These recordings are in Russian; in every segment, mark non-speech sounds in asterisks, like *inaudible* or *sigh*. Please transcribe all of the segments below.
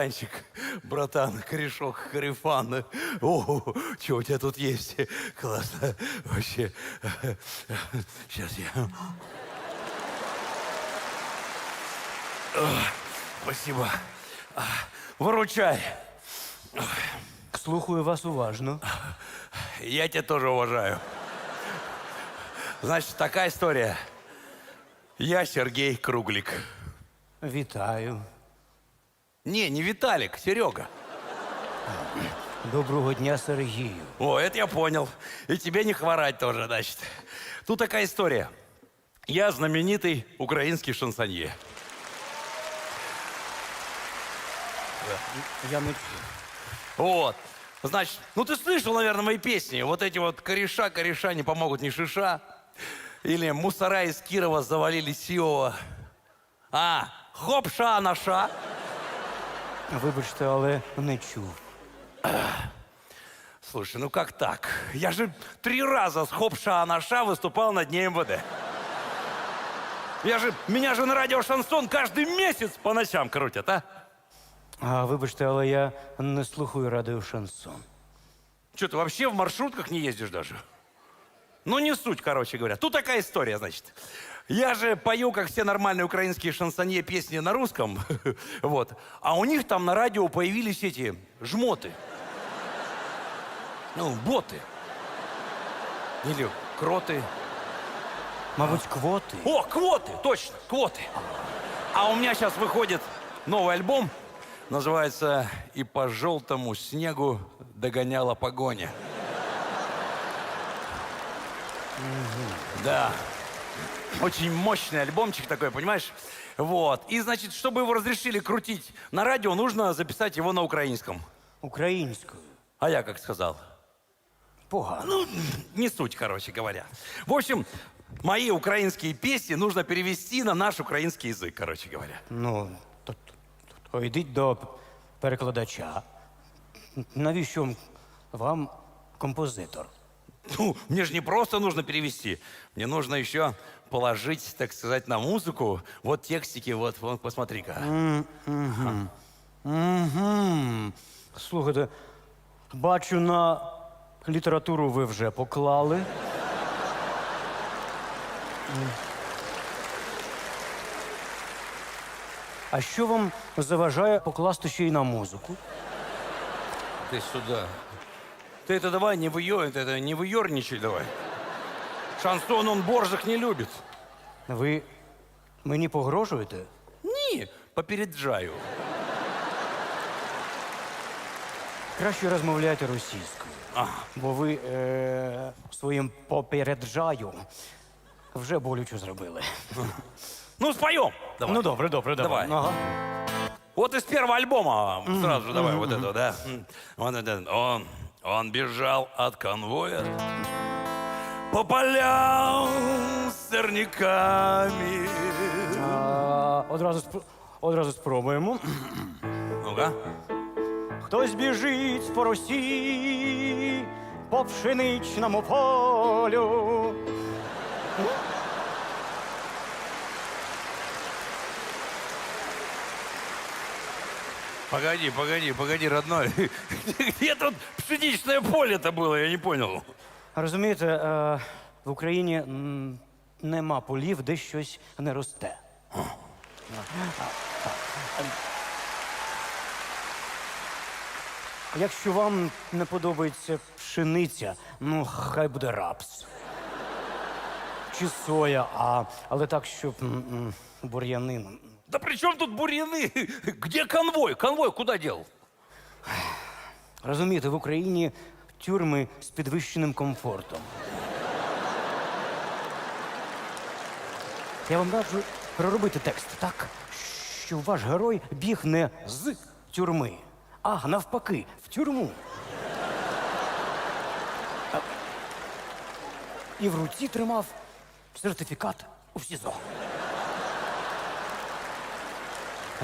Братанчик, братан, корешок, корефан. О, что у тебя тут есть? Классно. Вообще. Сейчас я... Спасибо. Выручай. Слухаю вас уважно. Я тебя тоже уважаю. Значит, такая история. Я Сергей Круглик. Вітаю. Не, не Виталик, Серега. Доброго дня, Сергію. О, это я понял. И тебе не хворать тоже, значит. Тут такая история. Я знаменитый украинский шансонье. Я не Вот. Значит, ну ты слышал, наверное, мои песни. Вот эти вот кореша, кореша не помогут ни шиша. Или мусора из Кирова завалили Сиова. А, хоп-ша наша. Вибачте, але не чув. Слушай, ну как так? Я же три раза с хоп-ша наша выступал на Дне МВД. Я же, меня же на радио Шансон каждый месяц по ночам крутят, а? А вибачте, але я не слухаю радіо шансон. Что, ты вообще в маршрутках не ездишь даже? Ну, не суть, короче говоря. Тут такая история, значит. Я же пою, как все нормальные украинские шансонье, песни на русском. *laughs* Вот. А у них там на радио появились эти жмоты. Ну, боты. Или кроты. Мабуть, квоти. О, квоты, точно, квоты. А у меня сейчас выходит новый альбом. Называется «И по желтому снегу догоняла погоня». Да. Очень мощный альбомчик такой, понимаешь? Вот. И, значит, чтобы его разрешили крутить на радио, нужно записать его на украинском. Українською. А я как сказал? Погано. Ну, не суть, короче говоря. В общем, мои украинские песни нужно перевести на наш украинский язык, короче говоря. Ну, то, то, то йдіть до перекладача. Навіщо вам композитор? Ну, мне же не просто нужно перевести. Мне нужно еще положить, так сказать, на музыку. Вот текстики, вот, вот посмотри-ка. Угу. Слухайте, бачу, на літературу ви вже поклали. А що вам заважає покласти ще й на музику? Ты сюда. Ты это давай не выё, это не выёрничай давай. Шансон он борзых не любит. Ви мені погрожуєте? Не, попереджаю. Краще розмовляйте російською. Бо ви е, своїм попереджаю вже болюче зробили. Ну, споем. Давай. Ну добре, добре, давай. Давай. Ага. Вот из первого альбома сразу же давай вот это, да. М. Вот это. Он, он бежал от конвоя по полям с сорняками. А, одразу, спро- одразу спробуємо. Ну-ка. Хтось біжить по Росії, по пшеничному полю. Погоди, погоди, погоди, родной. *laughs* Где тут пшеничное поле-то было, я не понял. Розумієте, е, в Україні нема полів, де щось не росте. Якщо вам не подобається пшениця, ну хай буде рапс. Чи соя, а, але так, щоб м, м, бур'яни. м. Да при чем тут бурьяны? *laughs* Где конвой? Конвой куда дел? Розумієте, в Україні тюрми з підвищеним комфортом. Я вам раджу переробити текст так, щоб ваш герой біг не з тюрми, а навпаки, в тюрму. А- І в руці тримав сертифікат у СІЗО.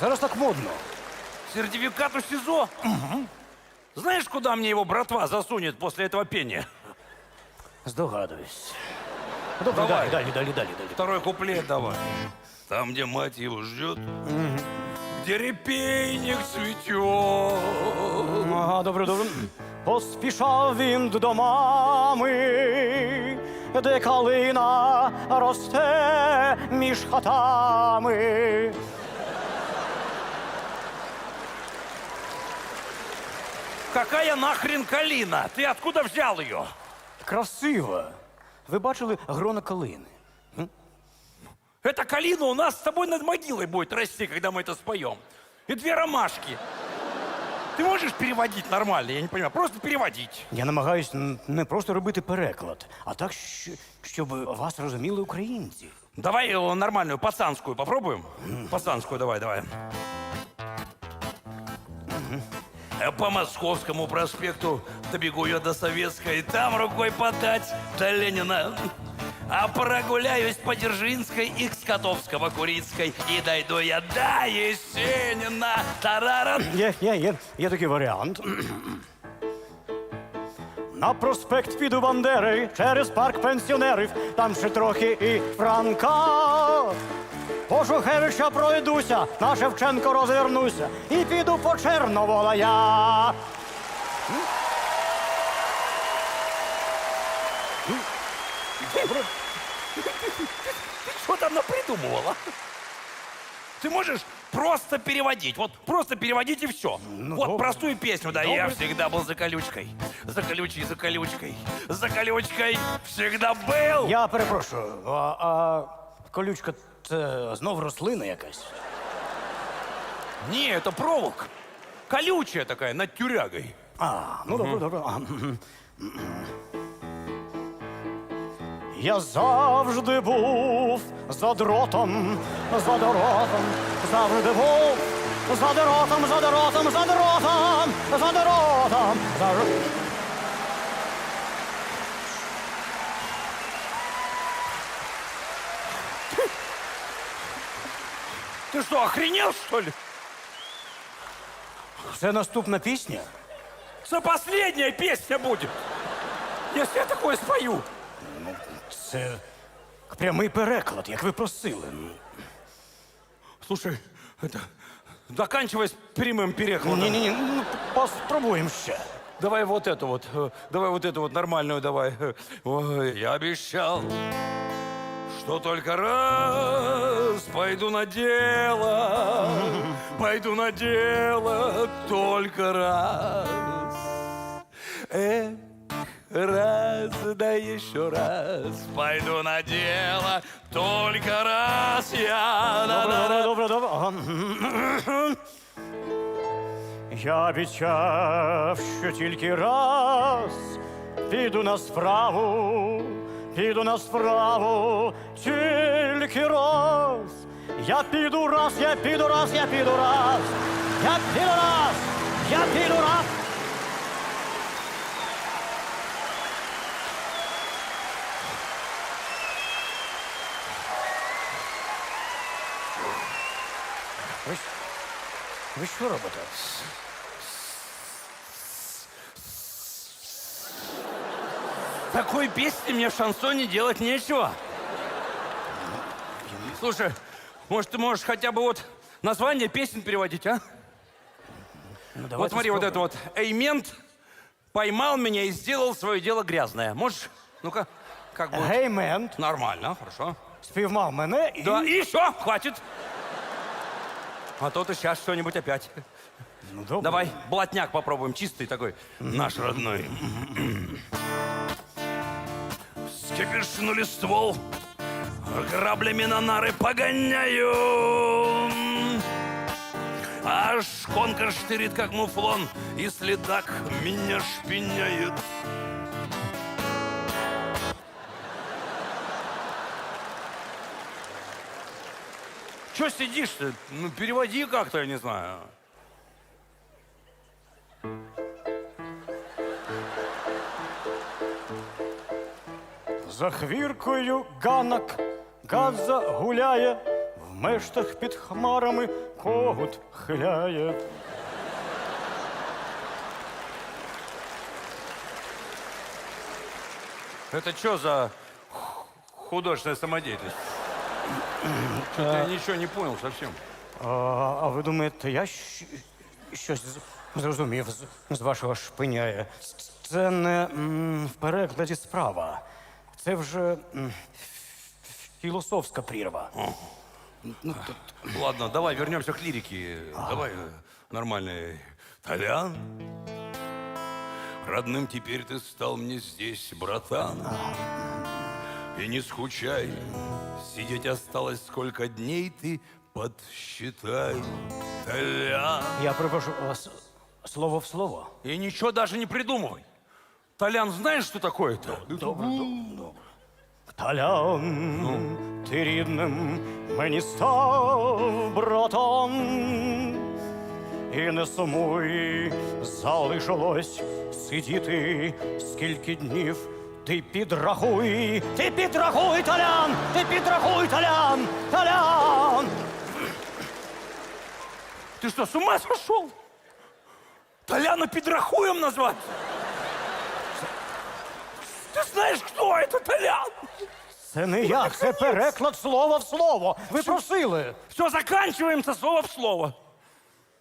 Зараз так модно. Сертификат у СИЗО? Знаешь, куда мне его братва засунет после этого пения? Здогадуюсь. Добре, Давай. далі, далі, далі, далі, далі. Второй куплет давай. там, где мать его ждет, где репейник цветет. Ага, добре, добре. Поспішав він до мами, де калина росте між хатами. Какая нахрен калина? Ты откуда взял ее? Красиво. Ви бачили грона калини? Эта калина у нас с тобой над могилой будет расти, когда мы это споем. И две ромашки. Ты можешь переводить нормально? Я не понимаю. Просто переводить. Я намагаюсь н- не просто робити переклад, а так, щ- щоб вас розуміли українці. Давай э, нормальную, пацанскую попробуем. Пацанскую давай, давай. Э, По Московскому проспекту добегу я до Советской, там рукой подать до Ленина. А прогуляюсь по Дзержинской и к Скотовского Курицкой. И дойду я до Есенина. Тараран. Є, є, є, є такий варіант. На проспект піду Бандери через парк пенсіонерів, там ще трохи і Франка. По Шухевича пройдуся, на Шевченко розвернуся і піду по Черновола я. Что там напридумывала? Ты можешь просто переводить. Вот просто переводить и все. Ну, вот добре. простую песню, да. Я всегда был за колючкой. За колючей, за колючкой. За колючкой всегда был. Я перепрошую, а, а колючка це знов рослина якась. Не, это проволока. Колючая такая, над тюрягой. А, ну добре, добре. А, м, м. Я завжди був за дротом, за дротом, завжди був за дротом, за дротом, за дротом, за дротом, за дротом. Ты что, охренел, что ли? Це наступна пісня? Это последняя песня будет. Если я такое спою. Це прямий переклад, як ви просили. Слушай, это... Заканчивай с прямым перекладом. Ні-ні-ні, ну поспробуємо ще. Давай вот эту вот, э, давай вот эту вот нормальную давай. Ой, я обещал, что только раз пойду на дело, пойду на дело только раз. Эх, раз, да еще раз пойду на дело, только раз я. Добре, добре, добре, добре. Ага. Я обіцяв, що тільки раз піду на справу, піду на справу, тільки раз. Я піду раз, я піду раз, я піду раз. Я піду раз, я піду раз. Ви, ж- ви що робите? Такой песни мне в шансоне делать нечего. Слушай, может, ты можешь хотя бы вот название песен переводить, а? Ну, вот давайте смотри, вот это спробуємо. вот. Эймент поймал меня и сделал свое дело грязное. Можешь? Ну-ка, как бы... Геймент Нормально, хорошо. спіймав мене і. Да, и все, хватит. А то ты сейчас что-нибудь опять. Ну, добре. Давай, блатняк попробуем, чистый такой, наш родной. Скипишнули ствол, граблями на нары погоняю. Аж конка штырит, как муфлон, и следак меня шпиняет. Че сидишь-то? Ну, переводи как-то, я не знаю. За хвіркою ганок газа гуляє, в мештах під хмарами когут хиляє. Это что за х- художественная самодеятельность? Что-то я ничего не понял совсем. А, а ви думаєте, я щ- щось з- зрозумів з, з вашого шпиняє? Це не м, в перекладі справа. Це вже м, філософська прірва. Ладно, давай вернемся к лирике. Давай э, нормальный. Толян, родным теперь ты стал мне здесь, братан. И не скучай, сидеть осталось сколько дней, ты подсчитай. Толян. Я припрошу вас слово в слово. И ничего даже не придумывай. Толян, знаешь, что такое-то? Добре, добре. Талян, ти рідним мені став братом. І не сумуй, залишилось сидіти, скільки днів ти підрахуй, ти підрахуй, талян, ти підрахуй, талян, талян. Ты что, с ума сошел? Толяна Педрахуем назвать? Ты знаешь, кто это, Толян? Це не я, це переклад слова в слово. Ви просили. Все, заканчиваем со слова в слово.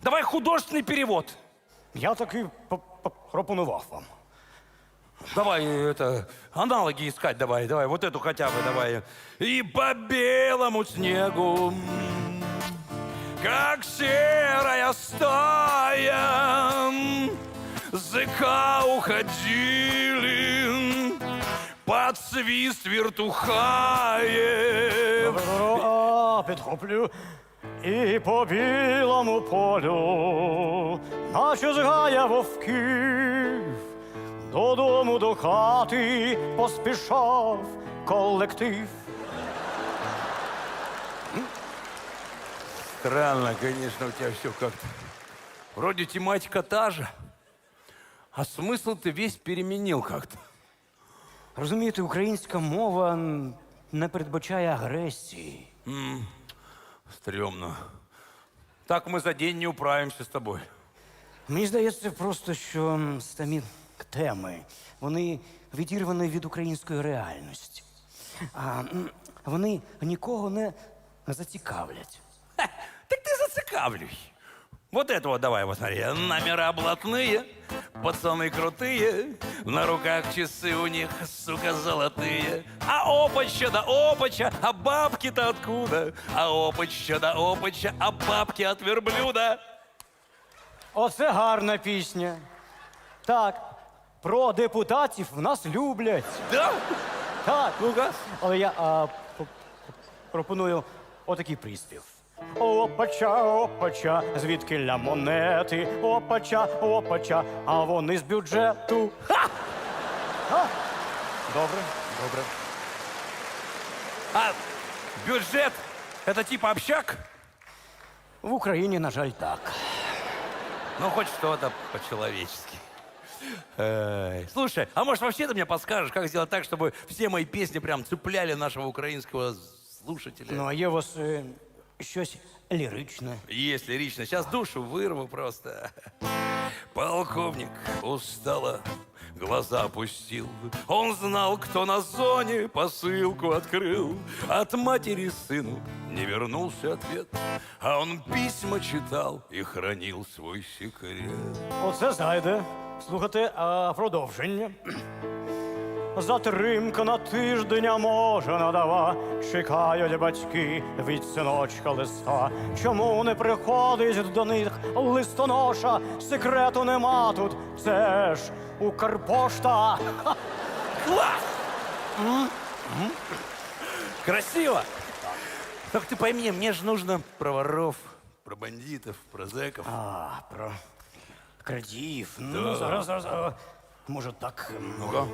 Давай художественный перевод. Я таки п- п- пропонував вам. Давай это, аналоги искать давай, давай, вот эту хотя бы давай. И по белому снегу, м, как серая стая, м, зыка уходили под свист вертухаев. А, підхоплю і по білому полю, наче згая вовків, додому до хати поспішав колектив. Странно, конечно, у тебя все как-то. Вроде тематика та же, а смысл ты весь переменил как-то. Розумієте, українська мова не передбачає агресії. Стремно. Так мы за день не управимся с тобой. Мені здається просто, що м, самі теми вони відірвані від української реальності. А, м, вони нікого не зацікавлять. Ха, так ты зацикавлюй. Вот это вот давай, вот смотри. Номера блатные, пацаны крутые, на руках часы у них, сука, золотые. А опача да опача, а бабки-то откуда? А опача да опача, а бабки от верблюда. Оце гарна пісня. Так, про депутатів в нас люблять. Да? Так, ну-ка. Але я а, п- п- пропоную отакий приспів. Опача, опача, звідки ля монети, опача, опача, а вони з бюджету. Ха! Ха! Добре, добре. А бюджет это типа общак? В Україні, на жаль, так. Ну, хоть что-то по-человечески. Эй, Слушай, а может вообще ты мне подскажешь, как сделать так, чтобы все мои песни прям цепляли нашего украинского слушателя? Ну, а є у вас е, щось ліричне. Есть лирично. Сейчас душу вырву просто. Полковник устало глаза опустил. Он знал, кто на зоне посылку открыл. От матери сыну не вернулся ответ. А он письма читал и хранил свой секрет. Оце зайде. Слухайте, а продовження. Затримка на тиждень, може на два. Чекають батьки від синочка листа. Чому не приходить до них листоноша? Секрету нема тут. Це ж Укрпошта. Класс! Красиво! Только ты пойми, мне же нужно про воров, про бандитов, про зэков. А, про крадіїв. Ну, зараз, зараз. а, Може, так. Ну-ка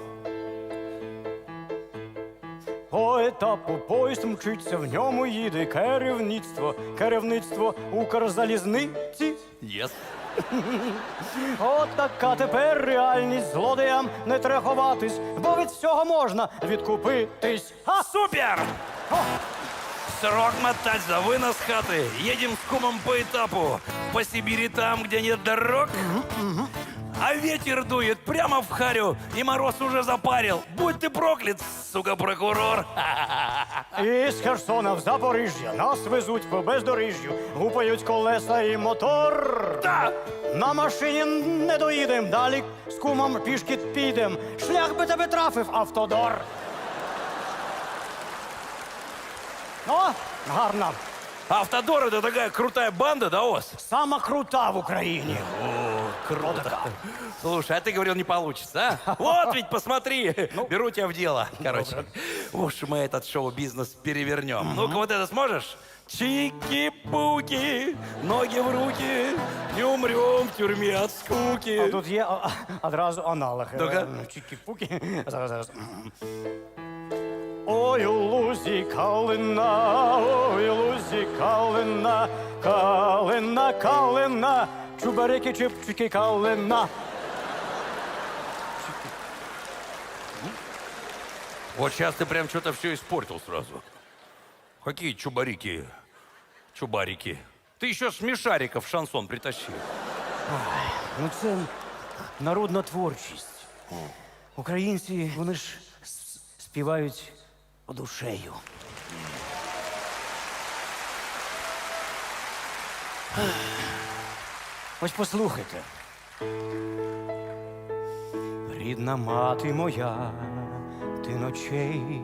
По етапу поїзд мчиться, в ньому їде керівництво, керівництво Укрзалізниці. Yes. *laughs* От така тепер реальність злодіям не треба ховатись, бо від всього можна відкупитись. Ха! Супер! Срок мотать за вынос хаты. Едем с кумом по этапу. По Сибири там, где нет дорог. А ветер дует прямо в харю, и мороз уже запарил. Будь ты проклят, сука, прокурор. *laughs* Із Херсона в Запоріжжя нас везуть по бездоріжжю, гупають колеса і мотор. Да! На машині не доїдем, далі з кумом пішки підем. Шлях би тебе трафив автодор. О, гарна. Автодор это такая крутая банда, да, ОС? Сама крута в Україні. О, круто. Слушай, а ты говорил, не получится, а? *laughs* Вот ведь, посмотри, беру тебя в дело. Короче, уж мы этот шоу-бизнес перевернем. Ну-ка, вот это сможешь? Чики-пуки, ноги в руки, не умрем в тюрьме от А скуки. тут є а, а, одразу аналог. Ну-ка. Е, Чікі-пуки. Зараз, зараз. Ой, у лузі калина, ой, у лузі калина, калина, калина, чубарики, чипчики, калина. Вот сейчас ты прям что-то все испортил сразу. Какие чубарики, чубарики. Ты еще смешариков в шансон притащил. Ну це народна творчість. Українці, вони ж с- співають душею. Ось послухайте. Рідна мати моя, ти ночей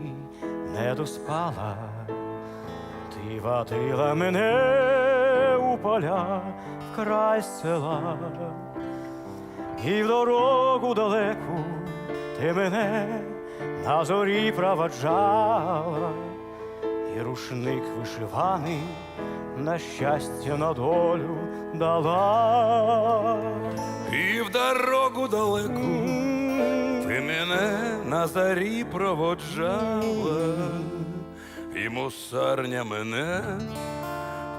не доспала, ти водила мене у поля в край села. І в дорогу далеку ти мене на зорі проводжала, і рушник вишиваний на щастя на долю дала. І в дорогу далеку ти мене на зарі проводжала, і мусарня мене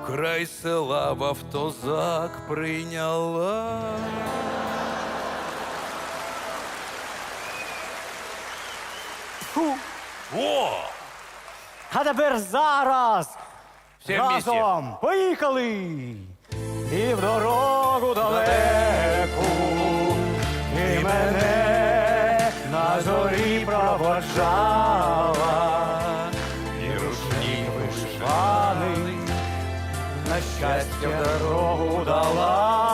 край села в автозак прийняла. О! А тепер зараз Всі вместе. разом поїхали. І в дорогу далеку ти мене на зорі проводжала, і рушник вишиваний на щастя в дорогу дала.